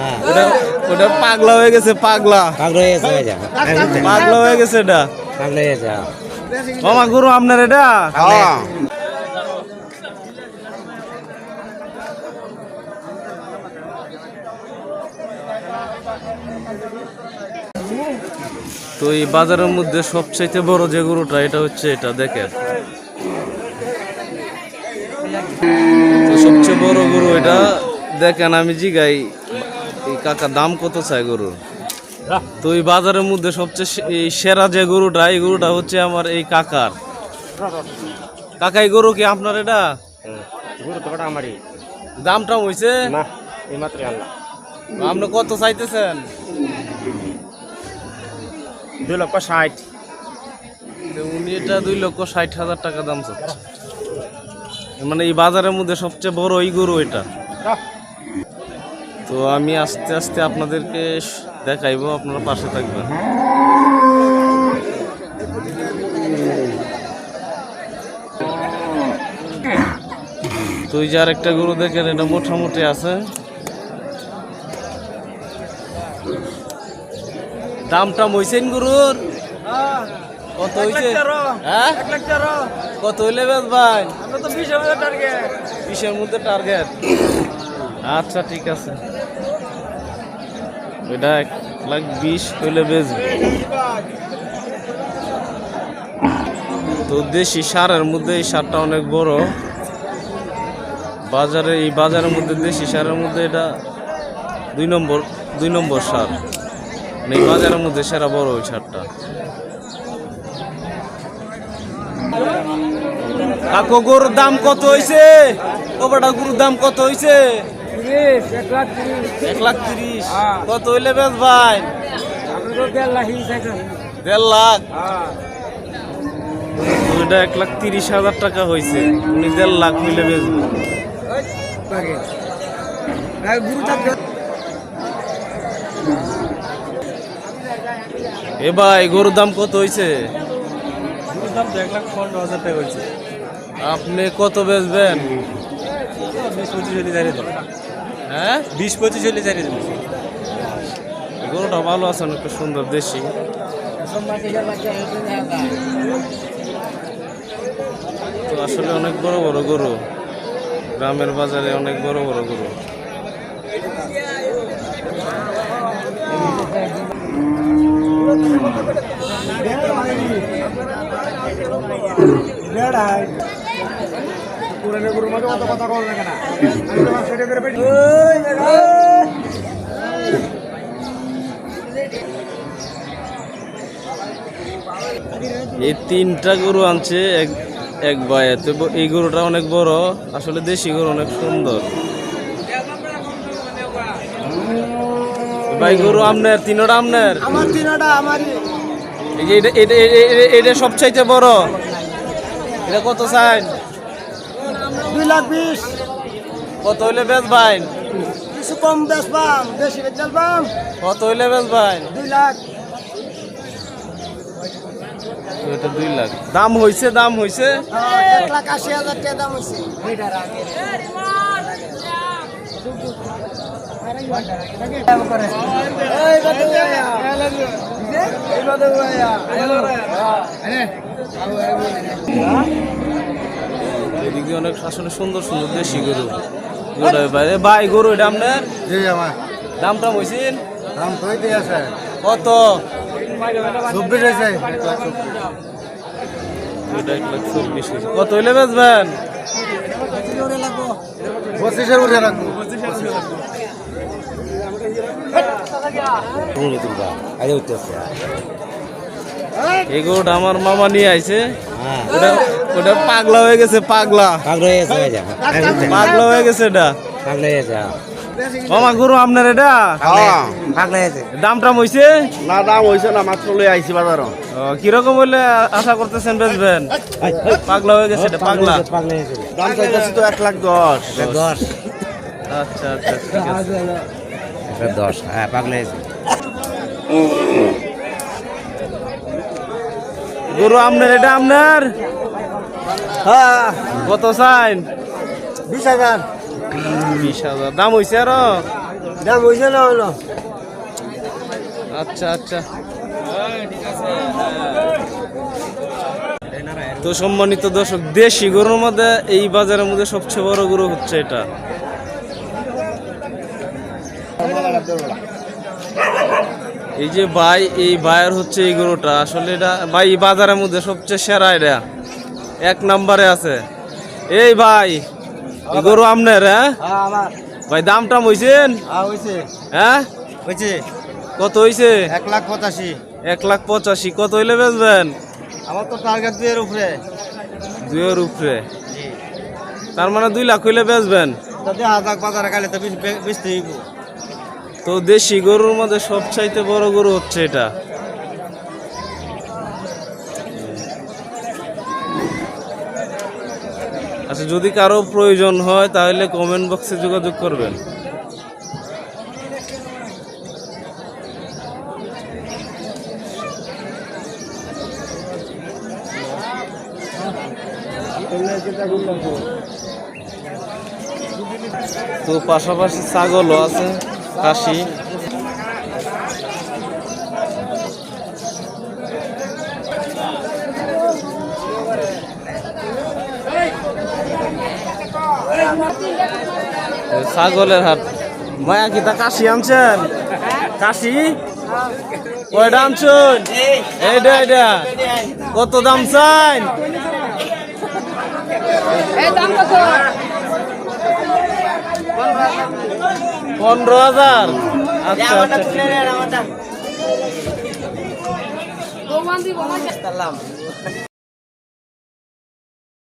হ্যাঁ ওটা ওটা পাগলা হয়ে গেছে পাগলা। পাগলা হয়ে গেছে ভাই যা। পাগলা হয়ে গেছে এটা। পাগলা হয়ে গেছে হ্যাঁ। মামা গরু আপনার এটা? তো এই বাজারের মধ্যে সবচাইতে বড় যে গরুটা এটা হচ্ছে এটা দেখেন। তো সবচেয়ে বড় গরু এটা দেখেন আমি জিগাই। এই কাকা দাম কত চাই গরুর তো এই বাজারের মধ্যে সবচেয়ে এই সেরা যে গরুটা এই গরুটা হচ্ছে আমার এই কাকার। কাকা এই গরু কি আপনার এটা? আমারই। দামটা আল্লাহ আপনি কত চাইতেছেন? দুই লক্ষ ষাট। উনি এটা দুই লক্ষ ষাট হাজার টাকা দাম চাচ্ছে। মানে এই বাজারের মধ্যে সবচেয়ে বড় এই গরু এটা। তো আমি আস্তে আস্তে আপনাদেরকে দেখাইবো আপনারা পাশে থাকবেন। তো এই যে আরেকটা গরু দেখেন এটা মোটামুটি আছে। দাম টাম হইছেন গরুর? কত হইছে? হ্যাঁ? কত হইলে বেশ ভাই? বিশের মধ্যে টার্গেট আচ্ছা ঠিক আছে। এটা এক লাখ বিশ হইলে বেচবে। তো দেশি সারের মধ্যে এই সারটা অনেক বড়। বাজারে, এই বাজারের মধ্যে, দেশি সারের মধ্যে এটা দুই নম্বর দুই নম্বর সার। মানে এই বাজারের মধ্যে সেরা বড় ওই সারটা। কাকু, গরুর দাম কত হইছে? ও গরুর দাম কত হইছে? এক লাখ তিরিশ। কত হইলে বেশ ভাই? দেড় লাখ ওইটা এক লাখ তিরিশ হাজার টাকা হয়েছে উনি দেড় লাখ হইলে বেচবে এ ভাই গরুর দাম কত হয়েছে আপনি কত বেচবেন? বিশ পঁচিশ হলে জানিয়ে দেবো। হ্যাঁ? বিশ পঁচিশ হলে জানিয়ে দেবো। গরুটা ভালো আছে অনেকটা সুন্দর দেশি তো আসলে অনেক বড় বড় গরু গ্রামের বাজারে অনেক বড় বড় গরু এই তিনটা গরু আনছে এক এক ভাইয়ে তো এই গরুটা অনেক বড় আসলে দেশি গরু অনেক সুন্দর। ভাই গরু আমনের তিনোটা আমনের? আমার তিনটা আমারই। এই যে এটা এটা সবচাইতে বড়। এটা কত চাই লাখ বিশ। কত হইলে বেচ ভাই? কিছু কম বেচবাম বেশি বেচালবাম কত হইলে বেচ ভাই? দুই লাখ। এটা দুই লাখ। দাম হইছে দাম হইছে। এক লাখ আশি হাজার টাকা দাম হয়েছে এদিকে অনেক আসলে সুন্দর সুন্দর দেশি গরু। গরু বাইরে। ভাই গরু এটা আপনার? দাম টাম হইছেন? দাম কই দিয়ে আছে। কত? চব্বিশ। কত হইলে বেচবেন? পঁচিশের উঠে রাখব। তুলবা। আগে উঠতেছে। এই গরুটা আমার মামা নিয়ে আইছে হ্যাঁ ওটা ওটা পাগলা হয়ে গেছে পাগলা পাগলা হয়ে গেছে পাগলা হয়ে গেছে এটা পাগলা হয়ে গেছে হ্যাঁ। মামা গরু আপনার এটা পাগলা হয়ে দাম টাম হইছে না দাম হয়েছে না মাত্র লই আইছি বাজারও কীরকম হইলে আশা করতেছেন বেচবেন পাগলা হয়ে গেছে এটা পাগলা পাগলা হয়ে দাম চাইতেছি তো এক লাখ দশ দশ আচ্ছা আচ্ছা ঠিক আছে দশ হ্যাঁ পাগলা হয়েছে গরু আপনার এটা আপনার? হ্যাঁ কত চাইন? বিশ হাজার। বিশ হাজার। দাম হয়েছে আরও? দাম হয়েছে না হলো? আচ্ছা আচ্ছা। তো সম্মানিত দর্শক দেশি গরুর মধ্যে এই বাজারের মধ্যে সবচেয়ে বড় গরু হচ্ছে এটা। এই যে ভাই এই ভাইয়ের হচ্ছে এই গরুটা। আসলে এটা ভাই এই বাজারের মধ্যে সবচেয়ে সেরা এটা। এক নম্বরে আছে। এই ভাই এই গরু আপনার হ্যাঁ? হ্যাঁ ভাই দাম টাম হইছেন? হ্যাঁ হয়েছে হ্যাঁ? হয়েছে কত হইছে? এক লাখ পঁচাশি। এক লাখ পঁচাশি। কত হইলে বেচবেন? আমার তো টার্গেট দুইয়ের উপরে। দুইয়ের উপরে। তার মানে দুই লাখ হইলে বেচবেন? বাজারে গেলে তো বেচতে হইব। তো দেশি গরুর মধ্যে সবচাইতে বড় গরু হচ্ছে এটা। আচ্ছা যদি কারও প্রয়োজন হয়, তাহলে কমেন্ট বক্সে যোগাযোগ করবেন। তো পাশাপাশি ছাগলও আছে। এই ছাগলের হাট। মায়া কি তা কাশি আনছেন? কাশি? কয়টা আনছেন? এইটা এইটা কত দাম চান এই দাম কত পনেরো হাজার। আচ্ছা আচ্ছা